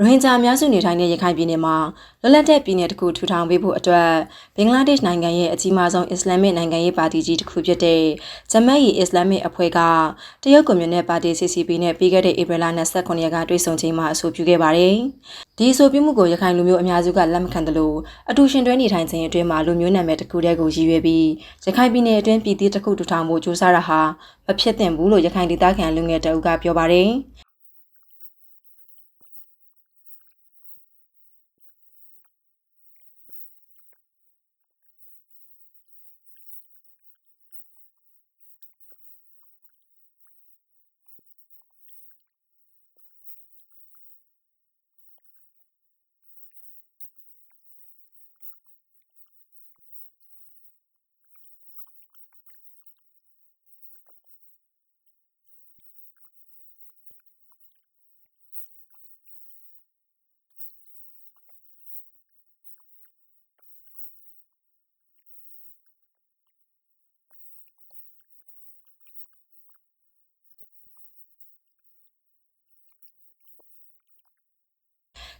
ရိုဟင်ဂျာအများစုနေထိုင်တဲ့ရခိုင်ပြည်နယ်မှာလွတ်လပ်တဲ့ပြည်နယ်တစ်ခုထူထောင်ပေးဖို့အတွက်ဘင်္ဂလားဒေ့ရှ်နိုင်ငံရဲ့အကြီးမားဆုံးအစ္စလာမစ်နိုင်ငံရေးပါတီကြီးတစ်ခုဖြစ်တဲ့ဂျမတ်ရီအစ္စလာမစ်အဖွဲ့ကတရုတ်ကွန်မြူနစ်ပါတီ CCP နဲ့ပြီးခဲ့တဲ့ဧပြီလ29ရက်ကတွေ့ဆုံချိန်မှာအဆိုပြုခဲ့ပါတယ်။ဒီအဆိုပြုမှုကိုရခိုင်လူမျိုးအများစုကလက်မခံတယ်လို့အတူရှင်တွဲနေထိုင်ခြင်းအတွင်းမှာလူမျိုးနာမည်တစ်ခုတည်းကိုရည်ရွယ်ပြီးရခိုင်ပြည်နယ်အတွင်းပြည်သစ်တစ်ခုထူထောင်ဖို့ကြိုးစားတာဟာမဖြစ်သင့်ဘူးလို့ရခိုင်ဒေသခံလူငယ်တအုပ်ကပြောပါတယ်။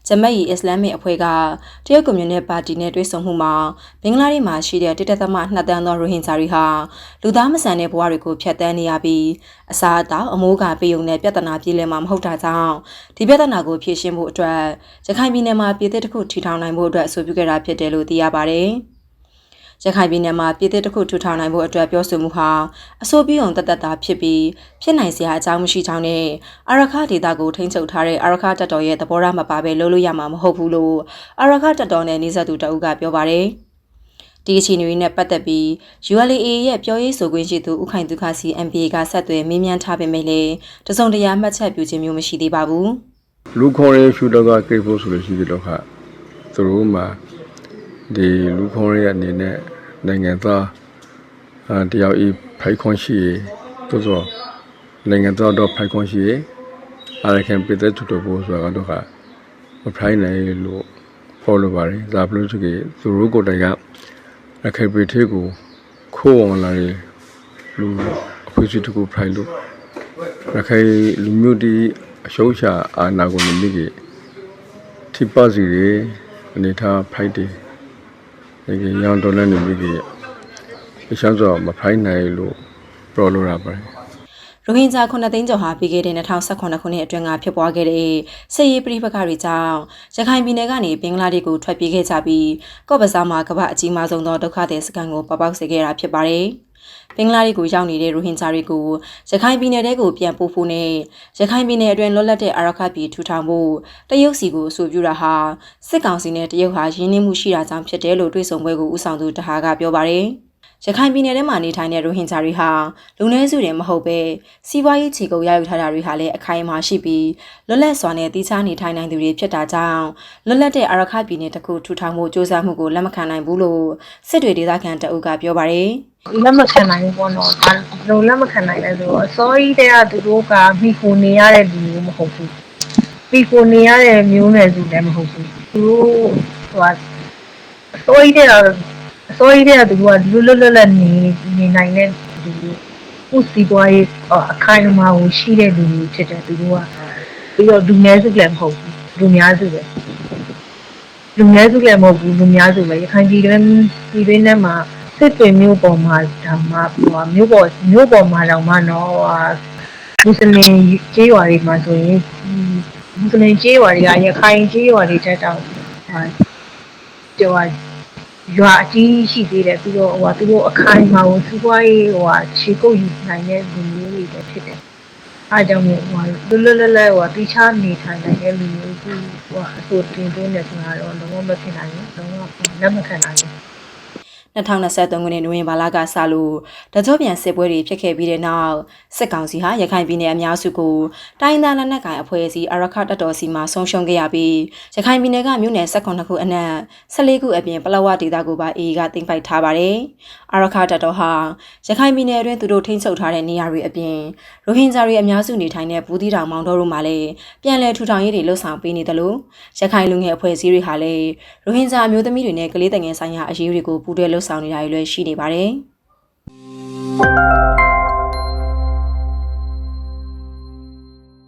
ဂျမတ်ရီအစ္စလာမစ်အဖွဲ့ကတရုတ်ကွန်မြူနစ်ပါတီနဲ့တွဲဆုံမှုမှာဘင်္ဂလားဒေ့ရှ်မှာရှိတဲ့တစ်သက်သမ2တန်းသောရိုဟင်ဂျာတွေဟာလူသားမဆန်တဲ့ဘဝတွေကိုဖျက်ဆီးနေရပြီးအစာအသောက်အမိုးကပေးုံနဲ့ပြဿနာပြေလည်မှာမဟုတ်တာကြောင့်ဒီပြဿနာကိုဖြေရှင်းဖို့အတွက်ရခိုင်ပြည်နယ်မှာပြည်သစ်တစ်ခုထီထောင်နိုင်ဖို့အတွက်အဆိုပြုခဲ့တာဖြစ်တယ်လို့သိရပါတယ်။ ရခိုင်ပြည်နယ်မှာပြည်သစ်တစ်ခုထူထောင်နိုင်ဖို့အတွက်ပြောဆိုမှုဟာအဆိုပြုံတသက်တာဖြစ်ပြီးဖြစ်နိုင်စရာအကြောင်းမရှိကြောင်းနဲ့အာရခဒေတာကိုထိန်းချုပ်ထားတဲ့အာရခတပ်တော်ရဲ့သဘောထားမပါဘဲလုပ်လို့ရမှာမဟုတ်ဘူးလို့အာရခတပ်တော်နဲ့နေဆက်သူတအုပ်ကပြောပါတယ်ဒီအခြေအနေတွေနဲ့ပတ်သက်ပြီး ULA ရဲ့ပြောရေးဆိုခွင့်ရှိသူဥခိုင်ဒုက္ခစီ MPA ကဆက်သွယ်မေးမြန်းထားပေမဲ့လည်းတစုံတရာမှတ်ချက်ပြုခြင်းမျိုးမရှိသေးပါဘူးလူခေါ်ရဲရှူတော့ကကိဖို့ဆိုလို့ရှိတယ်တော့ခါသူတို့မှာ ဒီလူခေါ်ရဲအနေနဲ့နိုင်ငံသားအာတယောက်ဤဖိုက်ခွန်ရှိရတိုးဆိုနိုင်ငံသားတော့ဖိုက်ခွန်ရှိရအားရခင်ပြည်သက်ထူတော့ဖို့ဆိုတာကတော့ခါမဖိုင်းနိုင်လို့ပေါ်လို့ပါတယ်ဇာပလို့ချကေသူတို့ကိုယ်တိုင်ကအခက်ပေသေးကိုခိုးအောင်လာတယ်လူအဖွဲ့အစည်းတစ်ခုဖိုင်လို့ရခိုင်လူမျိုးတီအရှုံးချအာနာကိုနေမိကြီးထိပစီတွေအနေထားဖိုက်တယ် ဒီရောင်တော်လည်းနေမိကြီးအရှောင်းစောမဖိုင်းနိုင်လို့ပြောလို့ရပါတယ် ရိုဟင်ဂျာ9သိန်းကျော်ဟာပြီးခဲ့တဲ့2018ခုနှစ်အတွင်းကဖြစ်ပွားခဲ့တဲ့စစ်ရေးပြိပခါတွေကြောင့်ရခိုင်ပြည်နယ်ကနေဘင်္ဂလားဒေ့ရှ်ကိုထွက်ပြေးခဲ့ကြပြီးကော့ဘဇာမှာကမ္ဘာအကြီးမားဆုံးသောဒုက္ခသည်စခန်းကိုပေါ်ပေါက်စေခဲ့တာဖြစ်ပါတယ်။ဘင်္ဂလားဒေ့ရှ်ကိုရောက်နေတဲ့ရိုဟင်ဂျာတွေကိုရခိုင်ပြည်နယ်တဲကိုပြန်ပို့ဖို့နဲ့ရခိုင်ပြည်နယ်အတွင်းလွတ်လပ်တဲ့အာရခပြည်ထူထောင်ဖို့တရုတ်စီကိုအဆိုပြုတာဟာစစ်ကောင်စီနဲ့တရုတ်ဟာရင်းနှီးမှုရှိတာကြောင့်ဖြစ်တယ်လို့တွေးဆုံပွဲကိုဦးဆောင်သူတဟာကပြောပါတယ်။ ရခိုင်ပြည်နယ်ထဲမှာနေထိုင်တဲ့ရိုဟင်ဂျာတွေဟာလူနည်းစုတွေမဟုတ်ပဲစီးပွားရေးခြေကုပ်ရယူထားတာတွေဟာလည်းအခိုင်အမာရှိပြီးလွတ်လပ်စွာနဲ့တီးခြားနေထိုင်နိုင်သူတွေဖြစ်တာကြောင့်လွတ်လပ်တဲ့အာရခပြည်နယ်တစ်ခုထူထောင်ဖို့ကြိုးစားမှုကိုလက်မခံနိုင်ဘူးလို့စစ်တွေဒေသခံတအုပ်ကပြောပါတယ်။လက်မခံနိုင်ဘူးပေါ့နော်ဒါလုံးလက်မခံနိုင်လဲဆိုတော့အစောကြီးတည်းကသူတို့ကမိခိုနေရတဲ့လူမျိုးမဟုတ်ဘူးမိခိုနေရတဲ့မျိုးနယ်စုလည်းမဟုတ်ဘူးသူတို့ဟိုအစောကြီးတည်းကအ စောကြီးတည်းကသူတို့ကလွတ်လွတ်လပ်လပ်နေနေနိုင်တဲ့လူမျိုးဥစီပွားရေးအခိုင်အမာကိုရှိတဲ့လူမျိုးဖြစ်တယ်သူတို့ကပြီးတော့လူနည်းစုလည်းမဟုတ်ဘူးလူများစုပဲလူနည်းစုလည်းမဟုတ်ဘူးလူများစုပဲရခိုင်ပြည်တွင်းပြည်တွင်းထဲမှာစစ်တွေမျိုးပေါ်မှာဒါမှဟိုမျိုးပေါ်မျိုးပေါ်မှာတော့မှတော့မွတ်စလင်ကျေးရွာတွေမှာဆိုရင်မွတ်စလင်ကျေးရွာတွေကရခိုင်ကျေးရွာတွေတက်တော့ဟာကျော် ရွာအကြီးရှိသေးတယ်ပြီးတော့ဟိုသူတို့အခိုင်အမာကိုသူ့ဘွားရေးဟိုခြေကုပ်ယူနိုင်တဲ့လူမျိုးတွေပဲဖြစ်တယ်အားကြောင့်မို့ဟိုလွတ်လွတ်လပ်လပ်ဟိုတိချနေထိုင်နိုင်တဲ့လူမျိုးစုဟိုအဆိုတင်သွင်းနေဆိုတာတော့လုံးဝမဖြစ်နိုင်ဘူးလုံးဝလက်မခံနိုင်ဘူး 2023ခုနှစ်နိုဝင်ဘာလကစလို့တကြောပြန်စစ်ပွဲတွေဖြစ်ခဲ့ပြီးတဲ့နောက်စစ်ကောင်စီဟာရခိုင်ပြည်နယ်အများစုကိုတိုင်းသားလက်နက်ကိုင်အဖွဲ့အစည်းအရခတပ်တော်စီမှဆုံးရှုံးခဲ့ရပြီးရခိုင်ပြည်နယ်ကမြို့နယ်18ခုအနက်14ခုအပြင်ပလောဝဒေသကိုပါအေအေကတင်ပိုက်ထားပါတယ်။အရခတပ်တော်ဟာရခိုင်ပြည်နယ်အတွင်းသူတို့ထိန်းချုပ်ထားတဲ့နေရာတွေအပြင်ရိုဟင်ဂျာတွေအများစုနေထိုင်တဲ့ဘူးသီးတောင်မောင်တော်တို့မှာလည်းပြန်လည်ထူထောင်ရေးတွေလှုပ်ဆောင်ပေးနေတယ်လို့ရခိုင်လူငယ်အဖွဲ့အစည်းတွေဟာလည်းရိုဟင်ဂျာအမျိုးသမီးတွေနဲ့ကလေးတငယ်ဆိုင်ရာအရေးတွေကိုပူးတွဲလှုပ်ဆောင်နေတာတွေလည်းရှိနေပါတယ်။